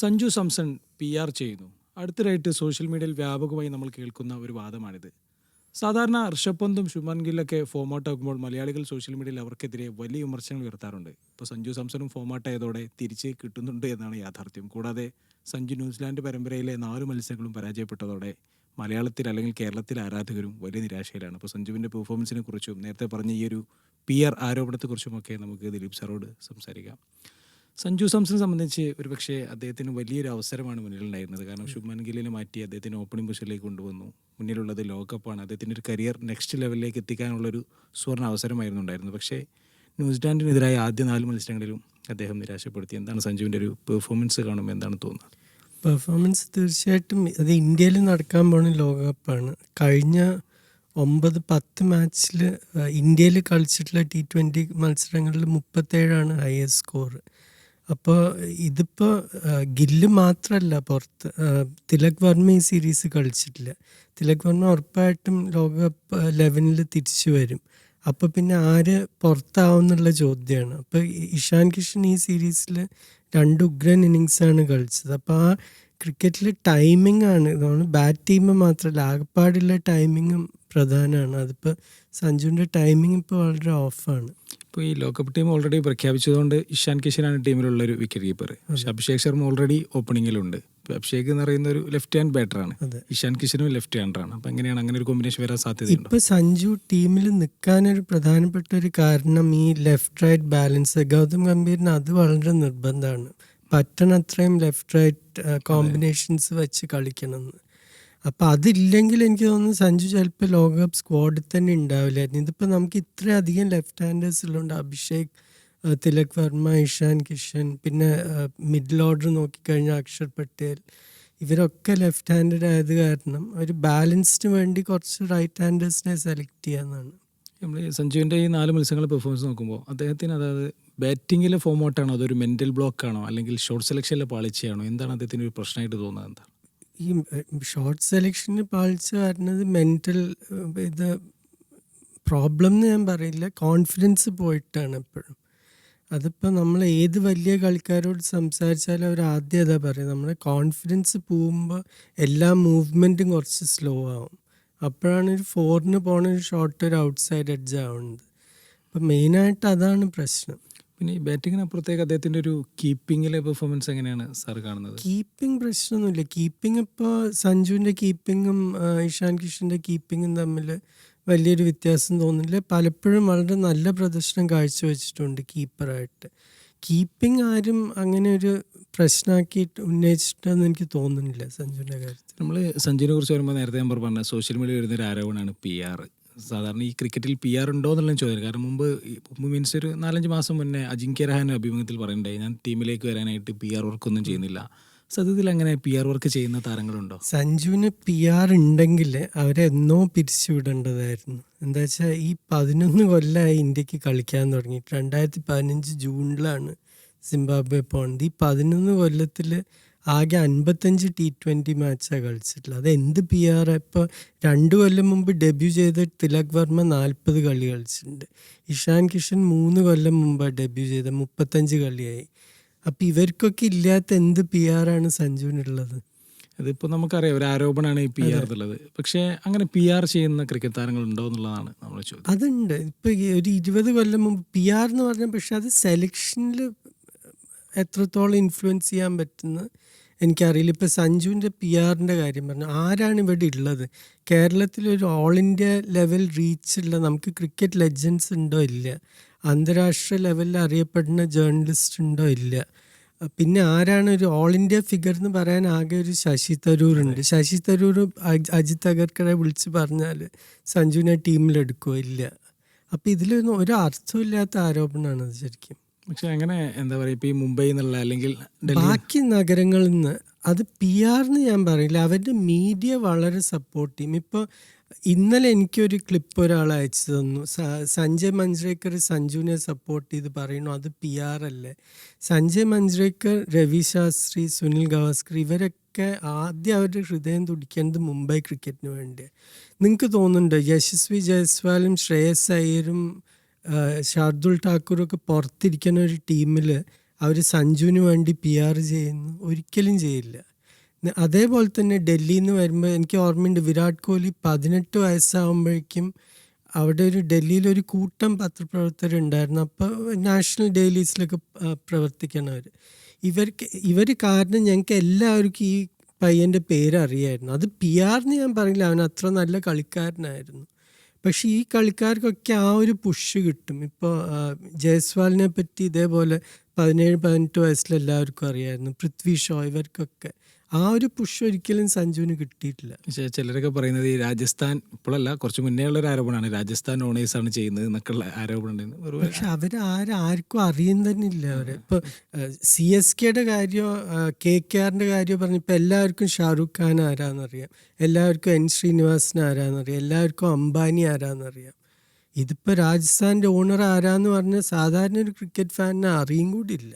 Sanju Samson P R ചെയ്യുന്നു. അടുത്തിടെയായിട്ട് social മീഡിയയിൽ വ്യാപകമായി നമ്മൾ കേൾക്കുന്ന ഒരു വാദമാണിത്. സാധാരണ ഋഷഭ് പന്തും ശുഭൻ ഗില്ലൊക്കെ ഫോം ഔട്ട് മലയാളികൾ സോഷ്യൽ മീഡിയയിൽ അവർക്കെതിരെ വലിയ വിമർശനങ്ങൾ ഉയർത്താറുണ്ട്. ഇപ്പോൾ സഞ്ജു സാംസണും ഫോം ഔട്ട് ആയതോടെ തിരിച്ച് കിട്ടുന്നുണ്ട് എന്നാണ് യാഥാർത്ഥ്യം. കൂടാതെ സഞ്ജു ന്യൂസിലാൻഡ് പരമ്പരയിലെ നാല് മത്സരങ്ങളും പരാജയപ്പെട്ടതോടെ മലയാളത്തിൽ അല്ലെങ്കിൽ കേരളത്തിൽ ആരാധകരും വലിയ നിരാശയിലാണ്. അപ്പോൾ സഞ്ജുവിന്റെ പെർഫോമൻസിനെ കുറിച്ചും നേരത്തെ പറഞ്ഞ ഈ ഒരു പി ആർ ആരോപണത്തെക്കുറിച്ചുമൊക്കെ നമുക്ക് ദിലീപ് സാറോട് സംസാരിക്കാം. സഞ്ജു സാംസനെ സംബന്ധിച്ച് ഒരു പക്ഷേ അദ്ദേഹത്തിന് വലിയൊരു അവസരമാണ് മുന്നിലുണ്ടായിരുന്നത്. കാരണം ശുഭ്മൻ ഗില്ലിനെ മാറ്റി അദ്ദേഹത്തിന് ഓപ്പണിംഗ് പൊസിഷനിലേക്ക് കൊണ്ടുവന്നു. മുന്നിലുള്ളത് ലോകകപ്പാണ്. അദ്ദേഹത്തിന്റെ ഒരു കരിയർ നെക്സ്റ്റ് ലെവലിലേക്ക് എത്തിക്കാനുള്ളൊരു സുവർണ അവസരമായിരുന്നു ഉണ്ടായിരുന്നത്. പക്ഷേ ന്യൂസിലാൻഡിനെതിരായ ആദ്യ നാല് മത്സരങ്ങളിലും അദ്ദേഹം നിരാശപ്പെടുത്തി. എന്താണ് സഞ്ജുവിന്റെ ഒരു പെർഫോമൻസ് കാണുമ്പോൾ എന്താണ് തോന്നുന്നത്? പെർഫോമൻസ് തീർച്ചയായിട്ടും അത് ഇന്ത്യയിൽ നടക്കാൻ പോണ ലോകകപ്പാണ്. കഴിഞ്ഞ ഒമ്പത് പത്ത് മാച്ചിൽ ഇന്ത്യയിൽ കളിച്ചിട്ടുള്ള ടി ട്വന്റി മത്സരങ്ങളിൽ മുപ്പത്തേഴാണ് ഹയസ്റ്റ് സ്കോർ അപ്പോൾ ഇതിപ്പോൾ ഗില്ല് മാത്രമല്ല പുറത്ത് തിലക് വർമ്മ ഈ സീരീസ് കളിച്ചിട്ടില്ല. തിലക് വർമ്മ ഉറപ്പായിട്ടും ലോകകപ്പ് ലെവനിൽ തിരിച്ചു വരും. അപ്പോൾ പിന്നെ ആര് പുറത്താവുന്നുള്ള ചോദ്യമാണ് അപ്പോൾ ഇഷാൻ കിഷൻ ഈ സീരീസിൽ രണ്ട് ഉഗ്രൻ ഇന്നിങ്സാണ് കളിച്ചത്. അപ്പോൾ ആ ക്രിക്കറ്റിൽ ടൈമിംഗ് ആണ്. ബാറ്റ് ടീം മാത്രമല്ല ആകപ്പാടുള്ള ടൈമിങ്ങും പ്രധാനമാണ് അതിപ്പോൾ സഞ്ജുവിന്റെ ടൈമിംഗ് ഇപ്പോൾ വളരെ ഓഫാണ് ഇപ്പോൾ ഈ ലോകകപ്പ് ടീം ഓൾറെഡി പ്രഖ്യാപിച്ചതുകൊണ്ട് ഇഷാൻ കിഷനാണ് ടീമിലുള്ള ഒരു വിക്കറ്റ് കീപ്പർ പക്ഷേ അഭിഷേക് ശർമ്മ ഓൾറെഡി ഓപ്പണിങ്ങിലുണ്ട് അഭിഷേക് എന്ന് പറയുന്ന ഒരു ലെഫ്റ്റ് ഹാൻഡ് ബാറ്ററാണ് ആണ്. ഇഷാൻ കിഷനും ലെഫ്റ്റ് ഹാൻഡറാണ് അപ്പം എങ്ങനെയാണ് അങ്ങനെ ഒരു കോമ്പിനേഷൻ വരാൻ സാധ്യത ഇപ്പൊ സഞ്ജു ടീമിൽ നിൽക്കാനൊരു പ്രധാനപ്പെട്ട ഒരു കാരണം ഈ ലെഫ്റ്റ് റൈറ്റ് ബാലൻസ് ഗൗതം ഗംഭീറിന് അത് വളരെ നിർബന്ധമാണ്. പറ്റണത്രയും ലെഫ്റ്റ് റൈറ്റ് കോമ്പിനേഷൻസ് വെച്ച് കളിക്കണം അപ്പം അതില്ലെങ്കിൽ എനിക്ക് തോന്നുന്നു സഞ്ജു ചിലപ്പോൾ ലോകകപ്പ് സ്ക്വാഡിൽ തന്നെ ഉണ്ടാവില്ലായിരുന്നു ഇതിപ്പോൾ നമുക്ക് ഇത്രയധികം ലെഫ്റ്റ് ഹാൻഡേഴ്സ് ഉള്ളതുകൊണ്ട് അഭിഷേക് തിലക് വർമ്മ ഇഷാൻ കിഷൻ പിന്നെ മിഡിൽ ഓർഡർ നോക്കിക്കഴിഞ്ഞാൽ അക്ഷർ പട്ടേൽ. ഇവരൊക്കെ ലെഫ്റ്റ് ഹാൻഡഡ് ആയത് കാരണം ഒരു ബാലൻസിന് വേണ്ടി കുറച്ച് റൈറ്റ് ഹാൻഡേഴ്സിനെ സെലക്ട് ചെയ്യാന്നാണ്. നമ്മൾ സഞ്ജുവിന്റെ ഈ നാല് മത്സരങ്ങളുടെ പെർഫോമൻസ് നോക്കുമ്പോൾ അദ്ദേഹത്തിന് അതായത് ബാറ്റിങ്ങിലെ ഫോമൗട്ടാണോ അതൊരു ബ്ലോക്ക് ആണോ? അല്ലെങ്കിൽ ഷോർട്ട് സെലക്ഷനിലെ പാളിച്ചയാണോ? എന്താണ് അദ്ദേഹത്തിന് ഒരു പ്രശ്നമായിട്ട് തോന്നുന്നത്? എന്താണ് ഈ ഷോർട്ട് സെലക്ഷന് പാളിച്ച വരുന്നത് മെന്റൽ ഇത് പ്രോബ്ലം എന്ന് ഞാൻ പറയില്ല കോൺഫിഡൻസ് പോയിട്ടാണ് എപ്പോഴും. അതിപ്പോൾ നമ്മൾ ഏത് വലിയ കളിക്കാരോട് സംസാരിച്ചാലും അവർ ആദ്യം അതാ പറയും നമ്മുടെ കോൺഫിഡൻസ് പോകുമ്പോൾ എല്ലാ മൂവ്മെന്റും കുറച്ച് സ്ലോ ആവും. അപ്പോഴാണ് ഒരു ഫോറിന് പോണ ഒരു ഷോട്ട് ഒരു ഔട്ട് സൈഡ് എഡ്ജ് ആവുന്നത് അപ്പം മെയിനായിട്ട് അതാണ് പ്രശ്നം. പിന്നെ ഈ ബാറ്റിങ്ങിനപ്പുറത്തേക്ക് അദ്ദേഹത്തിന്റെ ഒരു കീപ്പിംഗിലെ പെർഫോമൻസ് എങ്ങനെയാണ് സാർ കാണുന്നത്? കീപ്പിംഗ് പ്രശ്നമൊന്നുമില്ല. കീപ്പിംഗ് ഇപ്പോൾ സഞ്ജുവിന്റെ കീപ്പിങ്ങും ഇഷാൻ കിഷന്റെ കീപ്പിങ്ങും തമ്മിൽ വലിയൊരു വ്യത്യാസം തോന്നുന്നില്ല. പലപ്പോഴും വളരെ നല്ല പ്രദർശനം കാഴ്ചവെച്ചിട്ടുണ്ട് കീപ്പറായിട്ട്. കീപ്പിംഗ് ആരും അങ്ങനെ ഒരു പ്രശ്നമാക്കിയിട്ട് ഉന്നയിച്ചിട്ടെന്ന് എനിക്ക് തോന്നുന്നില്ല സഞ്ജുവിന്റെ കാര്യത്തിൽ. നമ്മൾ സഞ്ജുവിനെ കുറിച്ച് വരുമ്പോൾ നേരത്തെ ഞാൻ പറഞ്ഞ സോഷ്യൽ മീഡിയ വരുന്ന ഒരു ആരോപണമാണ് പി ആർ. സാധാരണ ഈ ക്രിക്കറ്റിൽ പി ആർ ഉണ്ടോ എന്നുള്ള ചോദ്യം കാരണം മുമ്പ് മീൻസ് ഒരു നാലഞ്ച് മാസം മുന്നേ അജിങ്ക്യ രഹാൻ അഭിമുഖത്തിൽ പറയണ്ടായി ഞാൻ ടീമിലേക്ക് വരാനായിട്ട് പി ആർ വർക്കൊന്നും ചെയ്യുന്നില്ല. സത്യത്തിൽ അങ്ങനെ പി ആർ വർക്ക് ചെയ്യുന്ന താരങ്ങളുണ്ടോ? സഞ്ജുവിന് പി ആർ ഉണ്ടെങ്കിൽ അവരെ എന്നോ പിരിച്ചുവിടേണ്ടതായിരുന്നു എന്താ വെച്ചാൽ ഈ പതിനൊന്ന് കൊല്ലമായി ഇന്ത്യയ്ക്ക് കളിക്കാൻ തുടങ്ങി രണ്ടായിരത്തി പതിനഞ്ച് ജൂണിലാണ് സിംബാബ്വെ പോണത്. ഈ പതിനൊന്ന് കൊല്ലത്തിൽ ആകെ അൻപത്തഞ്ച് ടി ട്വന്റി മാച്ചാണ് കളിച്ചിട്ടുള്ളത്. അത് എന്ത് പി ആർ ഇപ്പോൾ രണ്ട് കൊല്ലം മുമ്പ് ഡെബ്യൂ ചെയ്ത തിലക് വർമ്മ നാൽപ്പത് കളി കളിച്ചിട്ടുണ്ട്. ഇഷാൻ കിഷൻ മൂന്ന് കൊല്ലം മുമ്പാണ് ഡെബ്യൂ ചെയ്ത് മുപ്പത്തഞ്ച് കളിയായി. അപ്പം ഇവർക്കൊക്കെ ഇല്ലാത്ത എന്ത് പി ആറാണ് സഞ്ജുവിനുള്ളത് അതിപ്പോൾ നമുക്കറിയാം ഒരു ആരോപണമാണ് ഈ പി ആർ എന്നുള്ളത് പക്ഷേ അങ്ങനെ പി ആർ ചെയ്യുന്ന ക്രിക്കറ്റ് താരങ്ങൾ ഉണ്ടോ എന്നുള്ളതാണ് നമ്മൾ ചോദ്യം. അതുണ്ട്. ഇപ്പോൾ ഒരു ഇരുപത് കൊല്ലം മുമ്പ് പി ആർ എന്ന് പറഞ്ഞാൽ പക്ഷേ അത് സെലക്ഷനിൽ എത്രത്തോളം ഇൻഫ്ലുവൻസ് ചെയ്യാൻ പറ്റുന്ന എനിക്കറിയില്ല. ഇപ്പം സഞ്ജുവിന്റെ പി ആറിന്റെ കാര്യം പറഞ്ഞു ആരാണ് ഇവിടെ ഉള്ളത് കേരളത്തിലൊരു ഓൾ ഇന്ത്യ ലെവൽ റീച്ച് ഉള്ള നമുക്ക് ക്രിക്കറ്റ് ലെജൻസ് ഉണ്ടോ ഇല്ല? അന്താരാഷ്ട്ര ലെവലിൽ അറിയപ്പെടുന്ന ജേർണലിസ്റ്റ് ഉണ്ടോ ഇല്ല? പിന്നെ ആരാണ് ഒരു ഓൾ ഇന്ത്യ ഫിഗർ എന്ന് പറയാൻ ആകെ ഒരു ശശി തരൂർ ഉണ്ട്. ശശി തരൂർ അജ് അജിത് അഗർക്കറെ വിളിച്ച് പറഞ്ഞാൽ സഞ്ജുവിനെ ടീമിലെടുക്കുമോ ഇല്ല? അപ്പം ഇതിലൊന്നും ഒരു അർത്ഥമില്ലാത്ത ആരോപണമാണ് അത് ശരിക്കും. പക്ഷെ അങ്ങനെ എന്താ പറയുക ഇപ്പോൾ ഈ മുംബൈ എന്നുള്ള അല്ലെങ്കിൽ ബാക്കി നഗരങ്ങളിൽ നിന്ന് അത് പി ആർന്ന് ഞാൻ പറയില്ല. അവരുടെ മീഡിയ വളരെ സപ്പോർട്ട് ചെയ്യും. ഇപ്പോൾ ഇന്നലെ എനിക്കൊരു ക്ലിപ്പ് ഒരാൾ അയച്ചു തന്നു. സഞ്ജയ് മഞ്ജ്രേക്കർ സഞ്ജുവിനെ സപ്പോർട്ട് ചെയ്ത് പറയുന്നു അത് പി ആർ അല്ലേ? സഞ്ജയ് മഞ്ജ്രേക്കർ രവി ശാസ്ത്രി സുനിൽ ഗവാസ്കർ ഇവരൊക്കെ ആദ്യം അവരുടെ ഹൃദയം തുടിക്കേണ്ടത് മുംബൈ ക്രിക്കറ്റിന് വേണ്ടിയാണ് നിങ്ങൾക്ക് തോന്നുന്നുണ്ടോ? യശസ്വി ജയസ്വാലും ശ്രേയസ് അയ്യരും ഷാർദുൽ ഠാക്കൂറൊക്കെ പുറത്തിരിക്കുന്ന ഒരു ടീമിൽ അവർ സഞ്ജുവിന് വേണ്ടി പി ആർ ചെയ്യുന്നു. ഒരിക്കലും ചെയ്യില്ല. അതേപോലെ തന്നെ ഡൽഹിയിൽ നിന്ന് വരുമ്പോൾ എനിക്ക് ഓർമ്മയുണ്ട് വിരാട് കോഹ്ലി പതിനെട്ട് വയസ്സാകുമ്പോഴേക്കും അവിടെ ഒരു ഡൽഹിയിലൊരു കൂട്ടം പത്രപ്രവർത്തകരുണ്ടായിരുന്നു. അപ്പോൾ നാഷണൽ ഡെയിലീസിലൊക്കെ പ്രവർത്തിക്കണവർ ഇവർക്ക് ഇവർ കാരണം ഞങ്ങൾക്ക് എല്ലാവർക്കും ഈ പയ്യന്റെ പേര് അറിയായിരുന്നു അത് പി ആർന്ന് ഞാൻ പറഞ്ഞില്ല. അവൻ അത്ര നല്ല കളിക്കാരനായിരുന്നു. പക്ഷെ ഈ കളിക്കാർക്കൊക്കെ ആ ഒരു പുഷ് കിട്ടും. ഇപ്പോൾ ജയസ്വാലിനെ പറ്റി ഇതേപോലെ പതിനേഴ് പതിനെട്ട് വയസ്സിൽ എല്ലാവർക്കും അറിയായിരുന്നു പൃഥ്വി ഷോ ഇവർക്കൊക്കെ. ആ ഒരു പുഷ് ഒരിക്കലും സഞ്ജുവിന് കിട്ടിയിട്ടില്ല. പക്ഷേ ചിലരൊക്കെ പറയുന്നത് ഈ രാജസ്ഥാൻ ഇപ്പോഴല്ല കുറച്ച് മുന്നേ ഉള്ള ഒരു ആരോപണമാണ്. രാജസ്ഥാൻ ഓണേഴ്സ് ആണ് ചെയ്യുന്നത് എന്നൊക്കെയുള്ള ആരോപണം പക്ഷെ അവർ ആരാർക്കും അറിയാൻ തന്നെ ഇല്ല അവരെ. ഇപ്പൊ സി എസ് കെയുടെ കാര്യമോ കെ കെ ആറിന്റെ കാര്യമോ ഇപ്പൊ എല്ലാവർക്കും ഷാറുഖ് ഖാൻ ആരാന്നറിയാം. എല്ലാവർക്കും എൻ ശ്രീനിവാസൻ ആരാന്നറിയാം. എല്ലാവർക്കും അംബാനി ആരാന്നറിയാം. ഇതിപ്പോ രാജസ്ഥാന്റെ ഓണർ ആരാന്ന് പറഞ്ഞാൽ സാധാരണ ഒരു ക്രിക്കറ്റ് ഫാനിനെ അറിയും കൂടി ഇല്ല